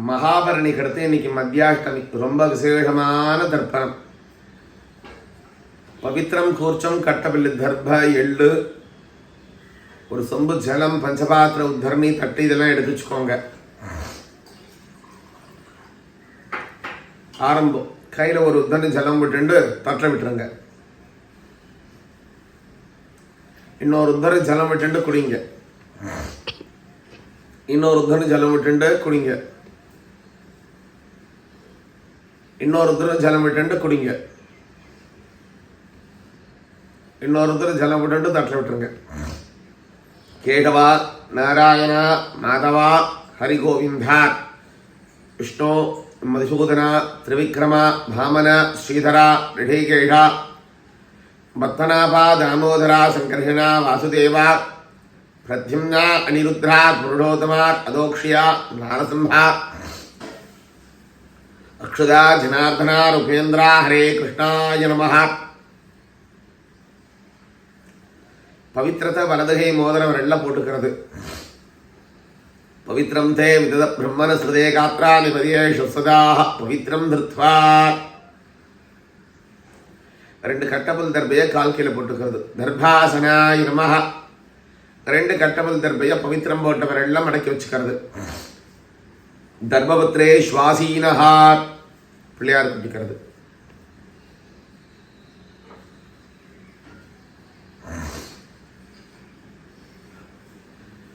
மகாபரணிக்கு அடுத்து இன்னைக்கு மத்தியாஷ்டமி ரொம்ப விசேஷமான தர்ப்பணம். பவித்ரம் கூர்ச்சம் கட்டபில்லு தர்ப எள்ளு ஒரு சொம்பு ஜலம் பஞ்சபாத்திர உத்தரணி தட்டு இதெல்லாம் எடுத்து வச்சுக்கோங்க. ஆரம்பம். கையில் ஒரு உத்தரணி ஜலம் விட்டுண்டு தட்டில் விட்டுருங்க. இன்னொரு உத்தரணி ஜலம் விட்டுண்டு குடிங்க. இன்னொரு உத்தரணி ஜலம் விட்டுண்டு குடிங்க. இன்னொரு தரம் ஜலம் விட்டுண்டு குடிங்க. இன்னொரு தரம் ஜலம் விட்டுண்டு தட்டில் விட்டுருங்க. கேகவா நாராயணா மாதவா ஹரிகோவிந்தா விஷ்ணு மதுசூதனா திரிவிக்ரமா பாமனா ஸ்ரீதரா ரிஷிகேஷா பத்தனாபா தாமோதரா சங்கர்ஷணா வாசுதேவா பிரத்யும்னா அனிருத்ரா புருஷோத்தமா அதோக்ஷியா நாரசிம்ஹா அக்ஷதா ஜனார்தனா ருபேந்திரா ஹரே கிருஷ்ணாய நம. பவித்திரத்தை வலதுகை மோதிரம் ரெள்ள போட்டுக்கிறது. பவித்ரம் தே விதத பிரம்மன ஸ்ருதே காத்ரா நிபதியேஷு சதாக பவித்ரம் திருத்வா. ரெண்டு கட்டபல் தர்பைய கால் கீழே போட்டுக்கிறது. தர்பாசனாய நமஹ ரெண்டு கட்டபல் தர்பைய பவித்திரம் போட்டவரெல்லாம் அடக்கி வச்சுக்கிறது. தர்மபத்ரே சுவாசீனஹா. பிள்ளையார் குட்டிக்கிறது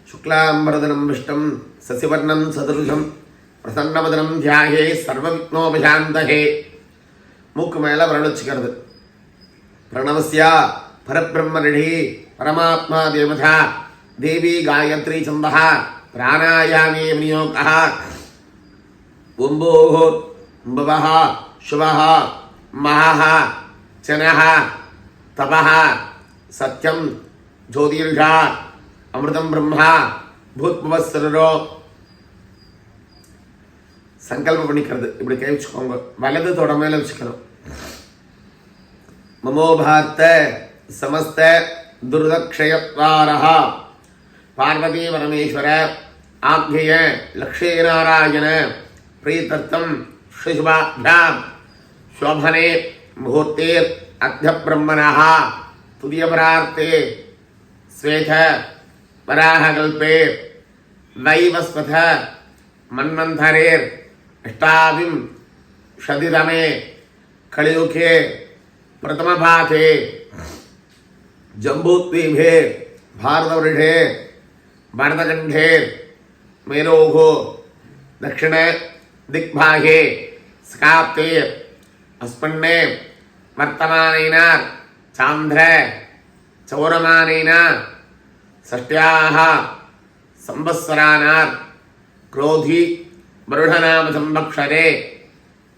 சுக்லாம்பரதனம் விஷ்டம் சசிவர்ணம் சதுர்ஷம் பிரசன்னவதனம் தியாகே சர்வவிக்னோபசாந்தகே மூக்கு மேலே விரல் வச்சுக்கிறது. பிரணவசியா பரபிரம்மரிஷி பரமாத்மா தேவதா தேவி காயத்ரி சந்தா பிராணாயாமே விநியோகா உம்போः புவஹ சுவஹ மகஹ சனஹ தபஹ சத்யம் ஜோதிர்ஷா அமிர்தம் பிரம்மா பூத்பவஸ்ரோ சங்கல்பம் பண்ணிக்கிறது இப்படி கை வச்சுக்கோங்க வலது தொட மேலே வச்சுக்கணும் மமோபார்த்த சமஸ்த துர்தக்ஷயத்வாரா பார்வதி பரமேஸ்வர ஆக்ய லக்ஷ்மீ நாராயண பிரீதத்தம் शिशुवाभ्याम शोभने मुहूर्तेर अद्य ब्रह्मणः तुदीयपरार्ते स्वेथ पराहकल्पे वैवस्वथ मन्वन्थरेर् अष्टाविं षदितमे प्रथम प्रथमपाथे जम्बूद्वीपे भारतवृढे भरतखण्डे मेलोः दक्षिण दिग्भागे स्काप्ते अस्पन्ने वर्तमानेन चान्ध्र चौरमानेन षष्ट्याः संवत्सराणात् क्रोधि संवत्सरे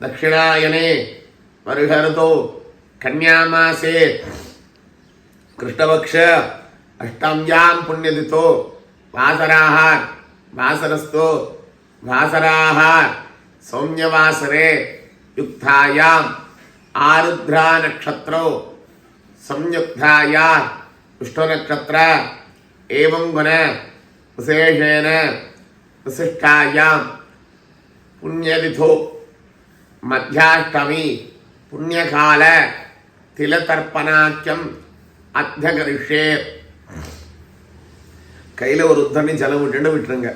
दक्षिणायने कन्यामासे, कृष्णपक्ष, अष्टाम्यां पुण्यदितो वासराः वासरस्तो वासराः சௌன்யவாசரே யுக்தாயாம் ஆருத்ரா நட்சத்திரோ சம்யுக்தாயா விஷ்ணு நட்சத்திர. ஏவம் குண விசேஷேன விசிஷ்டாயாம். புண்ணியதிதோ மத்தியாஷ்டமி புண்ணியகால திலதர்ப்பணாக்கியம் அத்தியகரிஷே கையில் ஒரு உத்தரணி ஜலம் விட்டுன்னு விட்டுருங்க.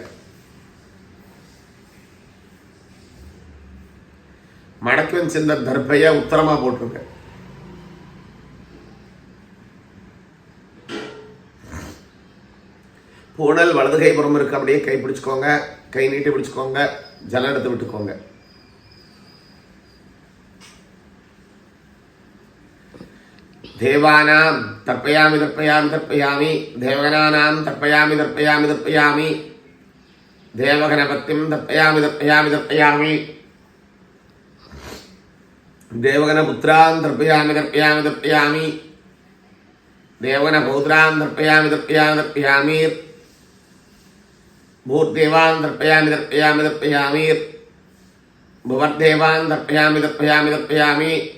மடக்குன்னு சென்ற தர்பையா உத்தரமாக போட்டிருக்கேன் பூனல் வலதுகை புறம் இருக்க அப்படியே கை பிடிச்சிக்கோங்க. கை நீட்டி பிடிச்சிக்கோங்க. ஜலம் எடுத்து விட்டுக்கோங்க. தேவானாம் தர்ப்பயாமி தற்பயாமி தர்ப்பயாமி தேவகனானாம் தர்ப்பயாமி தர்ப்பயாமி தர்ப்பயாமி தேவகணபத்திம் தர்ப்பயாமி தர்ப்பயாமி தர்ப்பயாமி దేవగణ పుత్రాన్ తర్పయామి తర్పయామి తర్పయామి. దేవగణ పౌత్రాన్ తర్పయామి తర్పయామి తర్పయామి భూర్దేవాన్ తర్పయామి తర్పయామి తర్పయామి భువర్దేవాన్ తర్పయామి తర్పయామి తర్పయామి.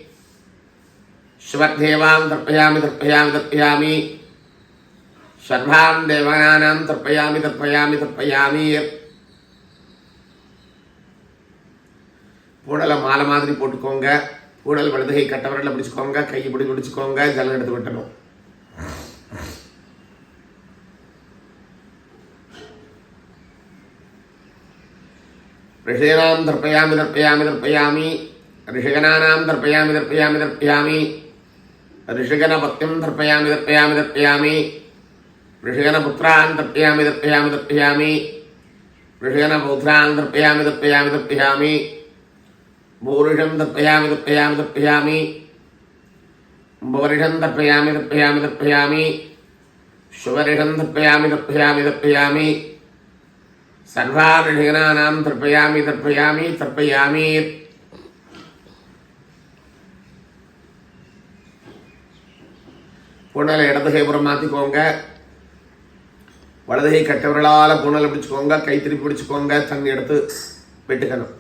శివర్దేవాన్ తర్పయామి తర్పయామి తర్పయామి. సర్వాన్ దేవానాం తర్పయామి తర్పయామి తర్పయామి பூடலை மாலை மாதிரி போட்டுக்கோங்க ஊழல் வலதுகை கட்டவரில் பிடிச்சிக்கோங்க கையை பிடி பிடிச்சிக்கோங்க இதெல்லாம் எடுத்து விட்டணும். ரிஷயனாம் தர்ப்பயாமி தர்ப்பயாமி தர்ப்பயாமி. ரிஷகனானாம் தர்ப்பயாமி தர்ப்பயாமி தர்ப்பயாமி. ரிஷகன பத்தியம் தர்ப்பயாமி தர்ப்பயாமி தர்ப்பயாமி. ரிஷகன புத்திரான் தர்ப்பயாமி தர்ப்பயாமி தர்ப்பயாமி. ரிஷகன பௌத்ரான் தர்ப்பயாமி தர்ப்பயாமி தர்ப்பயாமி. மூருஷம் தப்பையாமி தப்பையாமி தப்பையாமி உம்பவருஷம் தப்பையாமி தப்பையாமி தப்பையாமி சுவருஷம் தப்பையாமி தப்பையாமி தப்பையாமி சர்வாபிஷேகனானாம் தர்ப்பயாமி தர்ப்பயாமி தர்ப்பயாமி புனலை இடதுகைபுறம் மாற்றிக்கோங்க வலதுகை கட்டவர்களால் புனலை பிடிச்சிக்கோங்க. கைத்திரி பிடிச்சிக்கோங்க. தண்ணி எடுத்து வெட்டுக்கணும்.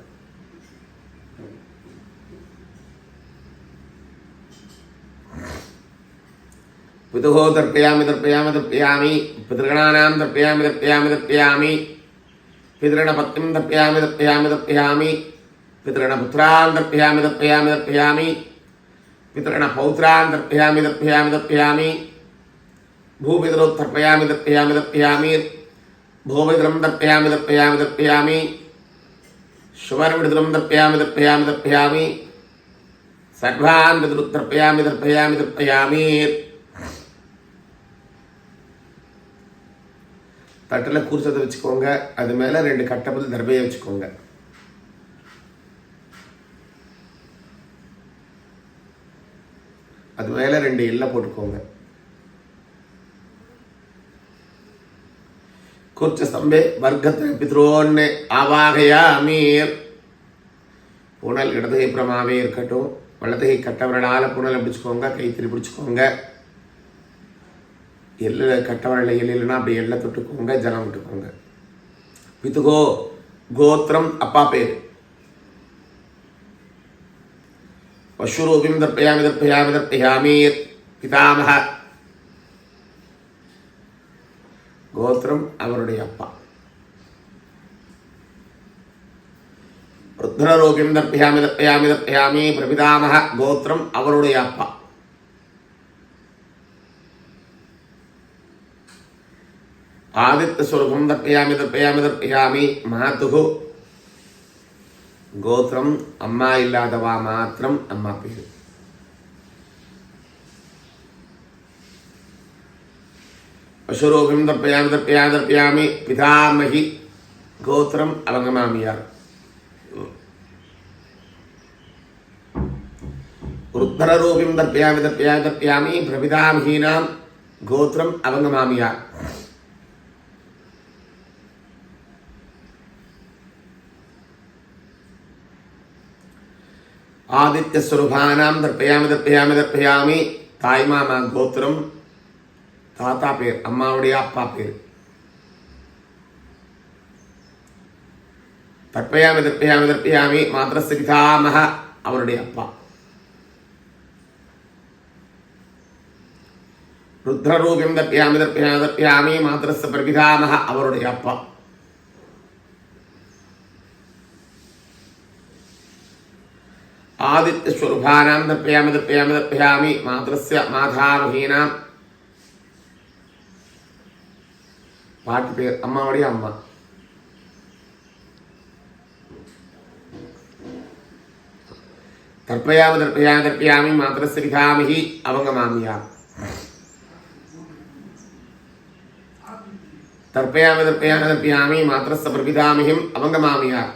పితుహో తర్పయామి తర్పయామి తర్పయామి పితృగణానాం తర్పయామి తర్పయామి తర్పయామి పితృగణపత్యం తర్పయామి తర్పయామి తర్పయామి పితృగణపుత్రాన్ తర్పయామి తర్పయామి తర్పయామి పితృగణపౌత్రాన్ తర్పయామి తర్పయామి తర్పయామి భూపితరో తర్పయామి తర్పయామి తర్పయామి భూమిద్రం తర్పయామి తర్పయామి తర్పయామి శువర్విడుద్రం తర్పయామి తర్పయామి తర్పయామి సర్వాన్ పితృ తర్పయామి తర్పయామి తర్పయామి தட்டில் கூர்ச்சத்தை வச்சுக்கோங்க. அது மேலே ரெண்டு கட்டப்பல் தர்பையை வச்சுக்கோங்க. அது மேலே ரெண்டு எல்லை போட்டுக்கோங்க. கூர்ச்ச ஸ்தம்பே வர்க்கத்தை பித்ரோன்னு ஆவாகையா அமீர். புனல் இடதுகை பிரமாவே இருக்கட்டும். வலதுகை கட்டவர்களால் புனலை பிடிச்சிக்கோங்க கைத்திரி பிடிச்சிக்கோங்க. எல்லை கட்டவரலை இல்லைன்னா அப்படி எல்லை தொட்டுக்கோங்க ஜலம் விட்டுக்கோங்க. வித்துகோ கோத்திரம் அப்பா பேர். பசுரூபிம் தர்ப்பயாமி தர்ப்பயாமி தர்ப்பயாமீர் பிதாமக. கோத்திரம் அவருடைய அப்பா. ருத்ரரூபியம் தர்ப்பயாமி தர்ப்பயாமி தர்ப்பயாமி பிரபிதாமக கோத்திரம் அவருடைய அப்பா. ആദിത്യസ്വരൂപം തർപ്പയാമി തർപ്പയാമി തർപ്പയാമി മാതുഹു. ഗോത്രം അമ്മ ഇല്ലാത്തവ മാത്രം അമ്മ പേര്. അശ്വരൂപം തർപ്പയാമി തർപ്പയാമി തർപ്പയാമി പിതാമഹി. ഗോത്രം അവങ്ങമാമിയാർ രുദ്രരൂപം തർപ്പയാമി തർപ്പയാമി തർപ്പയാമി പ്രപിതാമഹീനാം. ഗോത്രം അവങ്ങമാമിയാർ ஆதித்யஸ்வரூபானாம் தர்ப்பயாமி தர்ப்பயாமி தர்ப்பயாமி. தாய்மாமா கோத்திரம். தாத்தா பேர் அம்மாவுடைய அப்பா பேர். தர்ப்பயாமி தர்ப்பயாமி தர்ப்பயாமி மாத்திரஸ்ய பிதாமக அவருடைய அப்பா. ருத்ரரூபியம் தர்ப்பயாமி தர்ப்பயாமி தர்ப்பயாமி மாத்திரஸ்ய பிரபிதாமக அவருடைய அப்பா. ആദിത്യസ്വരൂപാനാം തപ്യാമി തപ്യാമി തപ്യാമി മാതൃസ്യ മാതാമഹീനാം പാട്ട് പേര് അമ്മാവടി അമ്മ തർപ്പയാമി തർപ്പയാമി തർപ്പയാമി മാതൃസ്യ വിധാമിഹി അവംഗമാമിയാം തർപ്പയാമി തർപ്പയാമി തർപ്പയാമി മാതൃസ്യ പ്രവിധാമിഹിം അവംഗമാമിയാം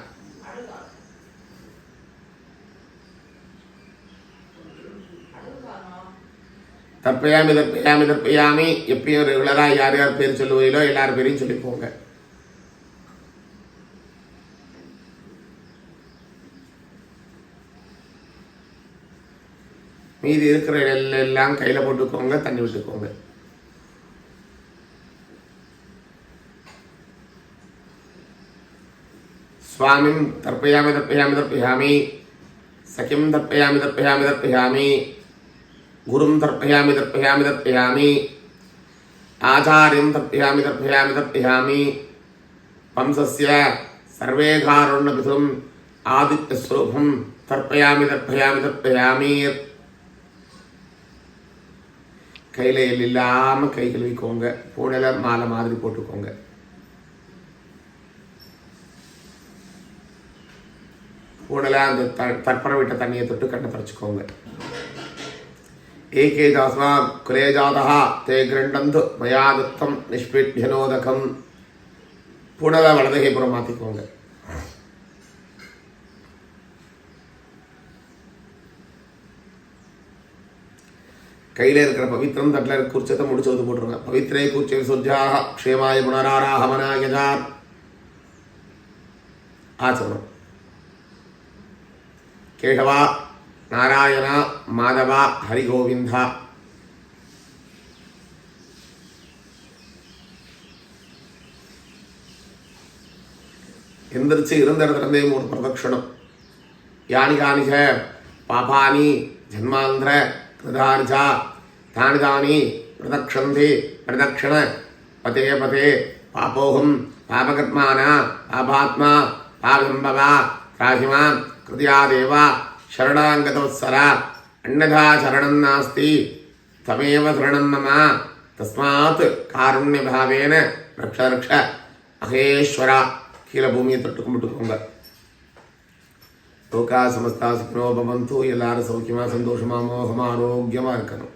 அவங்க மாமியார் தற்பயாமி எப்பயும் ரெகுலராக யார் யார் பேர் சொல்லுவீங்களோ எல்லார் பேரையும் சொல்லிப்போங்க மீதி இருக்கிற எல்லாம் கையில் போட்டுக்கோங்க தண்ணி விட்டுக்கோங்க. சுவாமிம் தர்ப்பயாமி தர்ப்பயாமி தர்ப்பயாமி சகிம் தர்ப்பயாமி தர்ப்பயாமி தர்ப்பயாமி குரும் தர்ப்பயாமி தர்ப்பயாமி தர்ப்பயாமி ஆச்சாரியம் தர்ப்பயாமி தர்ப்பயாமி தர்ப்பயாமி வம்சஸ்ய சர்வே காருண்யபிதும் ஆதித்யஸ்வரூபம் தர்ப்பயாமி தர்ப்பயாமி தர்ப்பயாமி கைலையில் எல் இல்லாமல் கை கழுவிக்கோங்க பூனையில் மாலை மாதிரி போட்டுக்கோங்க பூனையில் அந்த த தற்பரை விட்ட தண்ணியை தொட்டு கண்ணை தொடச்சிக்கோங்க ஏகே தாஸ்மா குலேஜாதா தே கிரண்டந்து மயா தத்தம் நிஷ்பிட்யனோதகம் பூனலை வலதுகைப்புறம் மாற்றிக்கோங்க கையில் இருக்கிற பவித்திரம் தட்டில் இருக்க குர்ச்சத்தை முடிச்சு வந்து போட்டுருங்க பவித்ரே குர்ச்சை சுஜாக க்ஷேமாய புனராராகமனாயஜார் ஆச்சரணம் கேஷவா நாராயணா மாதவா ஹரிகோவிந்தா. எந்திரிச்சு இருந்த இடத்துலேருந்தே ஒரு பிரதட்சணம் யானி காணிக பாபானி ஜன்மாந்திர கிருதார்ஜா தானி தானி பிரதக்ஷந்தி பிரதக்ஷண பதே பதே பாபோகம் பாபகத்மானா பாபாத்மா பாபிம்பவா ராஜிமான் கிருதியாதேவா சரணாங்கதவத்சர அன்னதா சரணம் நாஸ்தி தமேவ சரணம் மம தஸ்மாத் காருண்யபாவேன ரக்ஷ ரக்ஷ மகேஸ்வரா கீழே பூமியை தொட்டு கும்பிட்டுக்கோங்க லோகா சமஸ்தா சுக்னோ பவந்து எல்லாரும் சௌக்கியமாக சந்தோஷமாக மோகமாக ஆரோக்கியமாக இருக்கணும்